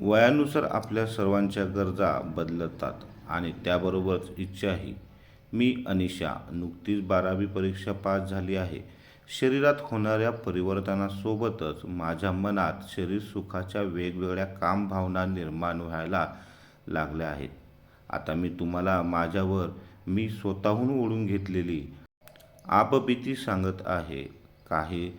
वयानुसार आपल्या सर्वांच्या गरजा बदलतात आणि त्याबरोबरच इच्छाही. मी अनिशा नुकतीच बारावी परीक्षा पास झाली आहे. शरीरात होणाऱ्या परिवर्तनासोबतच माझ्या मनात शरीर सुखाच्या वेगवेगळ्या काम भावना निर्माण व्हायला लागल्या आहेत. आता मी तुम्हाला माझ्यावर मी स्वतःहून ओढून घेतलेली आपबीती सांगत आहे. काही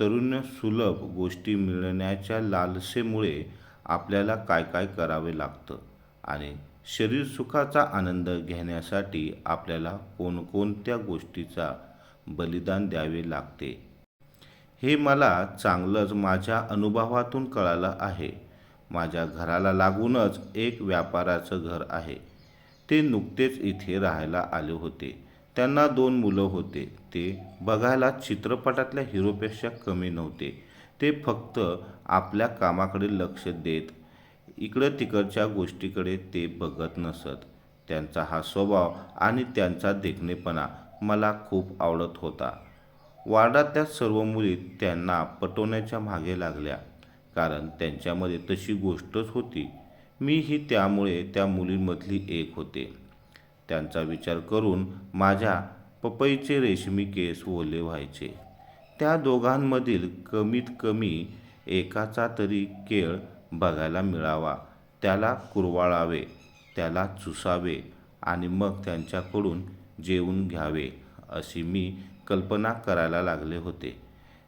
तरुण सुलभ गोष्टी मिळण्याच्या लालसेमुळे आपल्याला काय काय करावे लागतं? आणि शरीर सुखाचा आनंद घेण्यासाठी आपल्याला कोणकोणत्या गोष्टीचा बलिदान द्यावे लागते? हे मला चांगलंच माझ्या अनुभवातून कळालं आहे. माझ्या घराला लागूनच एक व्यापाराचं घर आहे. ते नुकतेच इथे राहायला आले होते. त्यांना दोन मुलं होते. ते बघायला चित्रपटातल्या हिरोपेक्षा कमी नव्हते. ते फक्त आपल्या कामाकडे लक्ष देत इकडं तिकडच्या गोष्टीकडे ते बघत नसत. त्यांचा हा स्वभाव आणि त्यांचा देखणेपणा मला खूप आवडत होता. वार्डातल्या सर्व मुली त्यांना पटवण्याच्या मागे लागल्या कारण त्यांच्यामध्ये तशी गोष्टच होती. मीही त्यामुळे त्या मुलींमधली एक होते. त्यांचा विचार करून माझ्या पपईचे रेशमी केस ओले व्हायचे. त्या दोघांमधील कमीत कमी एकाचा तरी केळ बघायला मिळावा. त्याला कुरवाळावे त्याला चुसावे आणि मग त्यांच्याकडून जेवून घ्यावे अशी मी कल्पना करायला लागले होते.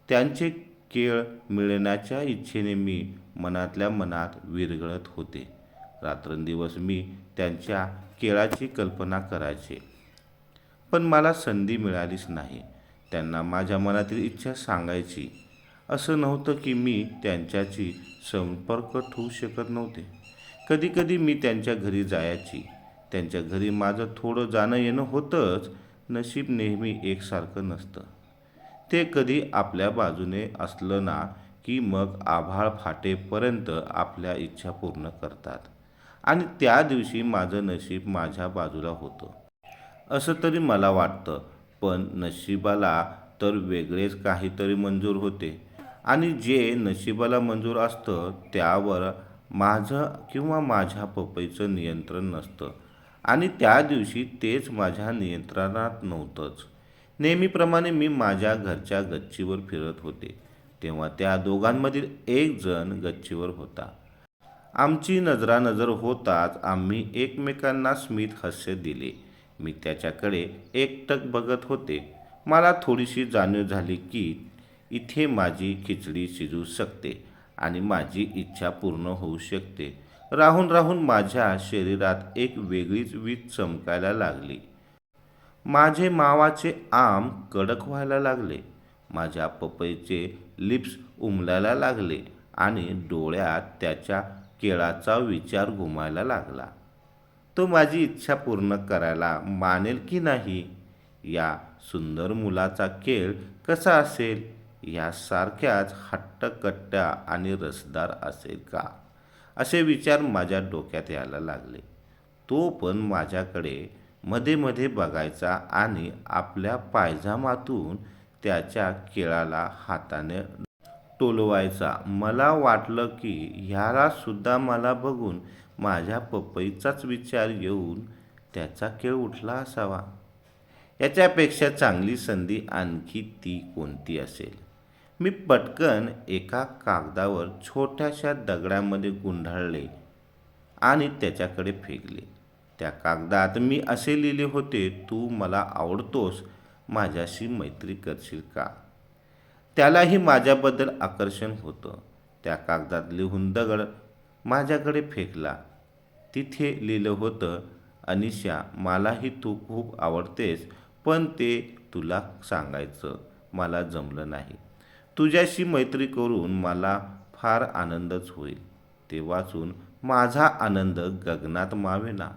त्यांचे केळ मिळण्याच्या इच्छेने मी मनातल्या मनात विरघळत होते. रात्रंदिवस मी त्यांच्या केळाची कल्पना करायचे. पण मला संधी मिळालीच नाही. त्यांना माझ्या मनातील इच्छा सांगायची. असं नव्हतं की मी त्यांच्याशी संपर्क ठेवू शकत नव्हते. कधीकधी मी त्यांच्या घरी जायची. त्यांच्या घरी माझं थोडं जाणं येणं होतंच नशीब नेहमी एकसारखं नसतं. ते कधी आपल्या बाजूने असलं ना की मग आभाळ फाटेपर्यंत आपल्या इच्छा पूर्ण करतात. आणि त्या दिवशी माझं नशीब माझ्या बाजूला होतं. असं तरी मला वाटतं पण नशिबाला तर वेगळेच काहीतरी मंजूर होते. आणि जे नशिबाला मंजूर असतं त्यावर माझं किंवा माझ्या पपईचं नियंत्रण नसतं. आणि त्या दिवशी तेच माझ्या नियंत्रणात नव्हतंच. नेहमीप्रमाणे मी माझ्या घरच्या गच्चीवर फिरत होते. तेव्हा त्या दोघांमधील एक जण गच्चीवर होता. आमची नजरानजर होताच आम्ही एकमेकांना स्मित हास्य दिले. मी त्याच्याकडे एकटक बघत होते. मला थोडीशी जाणीव झाली की इथे माझी खिचडी शिजू शकते आणि माझी इच्छा पूर्ण होऊ शकते. राहून राहून माझ्या शरीरात एक वेगळीच वीज चमकायला लागली. माझे मावाचे आम कडक व्हायला लागले. माझ्या पपईचे लिप्स उमलायला लागले आणि डोळ्यात त्याच्या केळाचा विचार घुमायला लागला. तो माझी इच्छा पूर्ण करायला मानेल की नाही? या सुंदर मुलाचा खेळ कसा असेल? यासारख्याच हट्टकट्ट्या आणि रसदार असेल का? असे विचार माझ्या डोक्यात यायला लागले. तो पण माझ्याकडे मध्ये मध्ये बघायचा आणि आपल्या पायजामातून त्याच्या केळाला हाताने टोलवायचा मला वाटलं की ह्याला सुद्धा मला बघून माझ्या पपईचाच विचार येऊन त्याचा खेळ उठला असावा. याच्यापेक्षा चांगली संधी आणखी ती कोणती असेल? मी पटकन एका कागदावर छोट्याशा दगडामध्ये गुंडाळले आणि त्याच्याकडे फेकले. त्या कागदात मी असे लिहिले होते तू मला आवडतोस माझ्याशी मैत्री करशील का? त्यालाही माझ्याबद्दल आकर्षण होतं. त्या कागदात लिहून दगड माझ्याकडे फेकला. तिथे लिहिलं होतं अनिशा मलाही तू खूप आवडतेस पण ते तुला सांगायचं मला जमलं नाही. तुझ्याशी मैत्री करून मला फार आनंदच होईल ते वाचून माझा आनंद गगनात मावेना.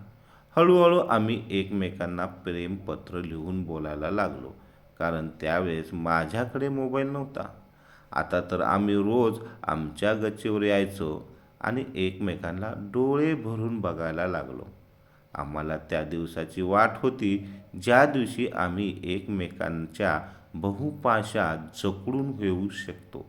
हळूहळू आम्ही एकमेकांना प्रेमपत्र लिहून बोलायला लागलो कारण त्यावेळेस माझ्याकडे मोबाईल नव्हता. आता तर आम्ही रोज आमच्या गच्चीवर यायचो. आणि एकमेकांना डोळे भरून बघायला लागलो. आम्हाला त्या दिवसाची वाट होती ज्या दिवशी आम्ही एकमेकांच्या बहुपाशात जकडून घेऊ शकतो.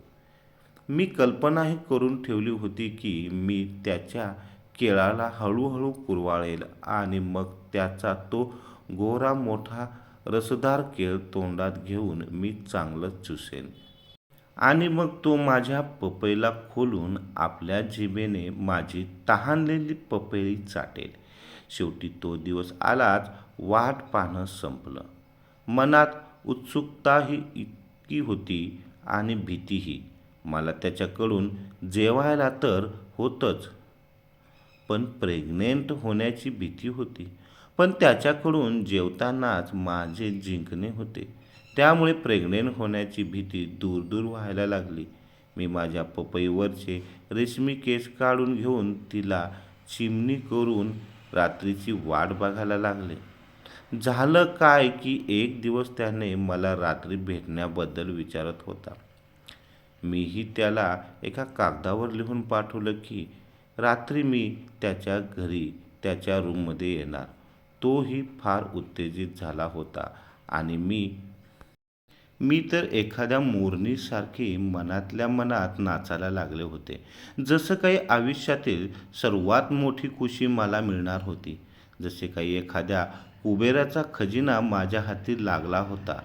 मी कल्पनाही करून ठेवली होती की मी त्याच्या केळाला हळूहळू कुरवाळेल आणि मग त्याचा तो गोरा मोठा रसदार केळ तोंडात घेऊन मी चांगलं चुसेन. आणि मग तो माझ्या पपईला खोलून आपल्या जिभेने माझी तहानलेली पपई चाटेल. शेवटी तो दिवस आलाच वाट पाहणं संपलं. मनात उत्सुकताही इतकी होती आणि भीतीही. मला त्याच्याकडून जेवायला तर होतंच पण प्रेग्नेंट होण्याची भीती होती. पण त्याच्याकडून जेवतानाच माझे जिंकणे होते. त्यामुळे प्रेग्नेंट होण्याची भीती दूर दूर व्हायला लागली. मी माझ्या पपईवरचे रेशमी केस काढून घेऊन तिला चिमणी करून रात्रीची वाट बघायला लागले. झालं काय की एक दिवस त्याने मला रात्री भेटण्याबद्दल विचारत होता. मीही त्याला एका कागदावर लिहून पाठवलं की रात्री मी त्याच्या घरी त्याच्या रूममध्ये येणार. तोही फार उत्तेजित झाला होता आणि मी मी तर एखाद्या मोरणीसारखी मनातल्या मनात नाचायला लागले होते. जसं काही आयुष्यातील सर्वात मोठी खुशी मला मिळणार होती. जसे काही एखाद्या कुबेराचा खजिना माझ्या हाती लागला होता.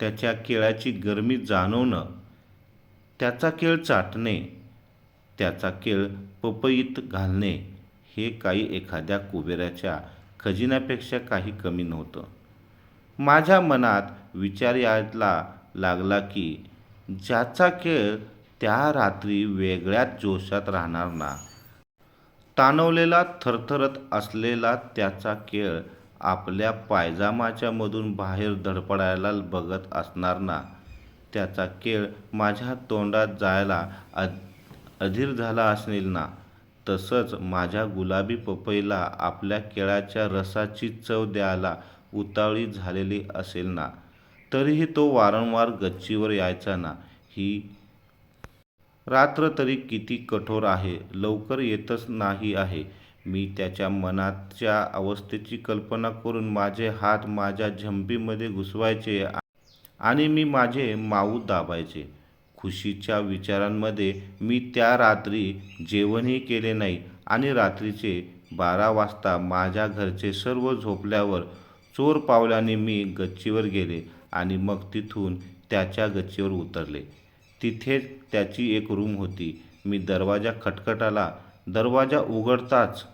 त्याच्या केळाची गरमी जाणवणं त्याचा केळ चाटणे त्याचा केळ पपईत घालणे हे काही एखाद्या कुबेराच्या खजिन्यापेक्षा काही कमी नव्हतं. माझ्या मनात विचार यायला लागला की ज्याचा खेळ त्या रात्री वेगळ्याच जोशात राहणार ना. ताणवलेला थरथरत असलेला त्याचा खेळ आपल्या पायजामाच्या मधून बाहेर धडपडायला बघत असणार ना. त्याचा केळ माझ्या तोंडात जायला अधीर झाला असेल ना. तसंच माझ्या गुलाबी पपईला आपल्या केळाच्या रसाची चव द्यायला उतावळी झालेली असेल ना. तरीही तो वारंवार गच्चीवर यायचा ना ही रात्र तरी किती कठोर आहे लवकर येतच नाही आहे. मी त्याच्या मनाच्या अवस्थेची कल्पना करून माझे हात माझ्या झंपीमध्ये घुसवायचे आणि मी माझे माऊ दाबायचे. खुशीच्या विचारांमध्ये मी त्या रात्री जेवणही केले नाही आणि रात्रीचे बारा वाजता माझ्या घरचे सर्व झोपल्यावर चोर पावलाने मी गच्चीवर गेले आणि मग तिथून त्याच्या गच्चीवर उतरले. तिथेच त्याची एक रूम होती. मी दरवाजा खटखटाला दरवाजा उघडताच.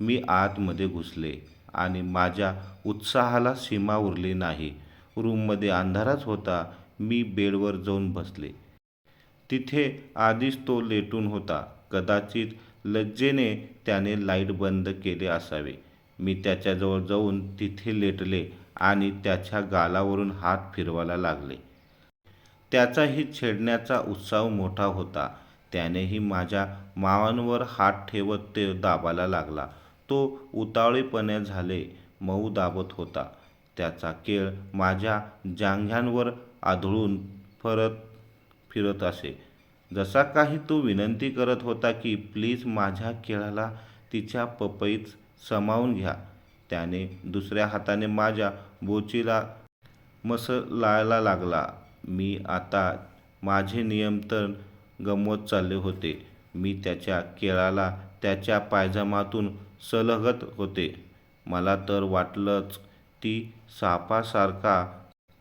मी आतमध्ये घुसले आणि माझ्या उत्साहाला सीमा उरली नाही. रूममध्ये अंधाराच होता. मी बेडवर जाऊन बसले. तिथे आधीच तो लेटून होता. कदाचित लज्जेने त्याने लाइट बंद केले असावे. मी त्याच्याजवळ जाऊन तिथे लेटले आणि त्याच्या गालावरून हात फिरवायला लागले. त्याचाही छेडण्याचा उत्साह मोठा होता. त्यानेही माझ्या मावांवर हात ठेवत ते दाबायला लागला. तो उतावळीपणे झाले मऊ दाबत होता. त्याचा केळ माझ्या जांघ्यांवर आदळून परत फिरत असे. जसा काही तो विनंती करत होता की प्लीज माझ्या केळाला तिच्या पपईत समावून घ्या. त्याने दुसऱ्या हाताने माझ्या बोचीला मसलायला लागला. मी आता माझे नियंत्रण गमवत चालले होते. मी त्याच्या केळाला त्याच्या पायजमातून सलगत होते. मला तर वाटलंच ती सापासारखा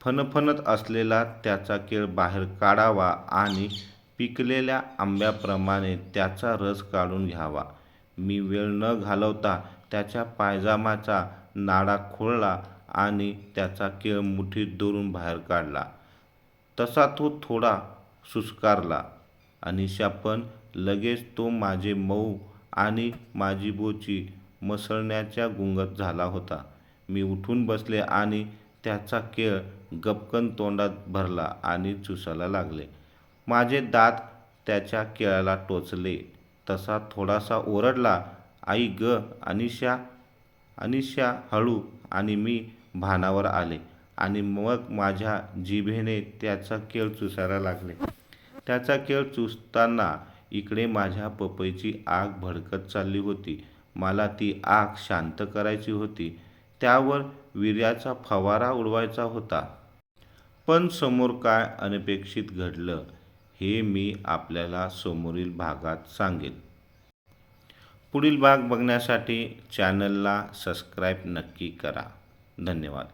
फनफनत असलेला त्याचा केळ बाहेर काढावा आणि पिकलेल्या आंब्याप्रमाणे त्याचा रस काढून घ्यावा. मी वेळ न घालवता त्याच्या पायजामाचा नाडा खोळला आणि त्याचा केळ मुठीत धरून बाहेर काढला. तसा तो थोडा सुस्कारला. अनिशा पण लगेच तो माझे मऊ आणि माझी बोची मसळण्याच्या गुंगत झाला होता. मी उठून बसले आणि त्याचा केळ गपकन तोंडात भरला आणि चुसायला लागले. माझे दात त्याच्या केळाला टोचले. तसा थोडासा ओरडला आई ग अनिशा अनिशा हळू आणि मी भानावर आले आणि मग माझ्या जिभेने त्याचा केळ चुसायला लागले. त्याचा केळ चुसताना इकडे माझ्या पपईची आग भडकत चालली होती. मला ती आग शांत करायची होती. त्यावर विर्याचा फवारा उडवायचा होता. पण समोर काय अनपेक्षित घडलं हे मी आपल्याला समोरील भागात सांगेन. पुढील भाग बघण्यासाठी चॅनलला सबस्क्राईब नक्की करा. धन्यवाद.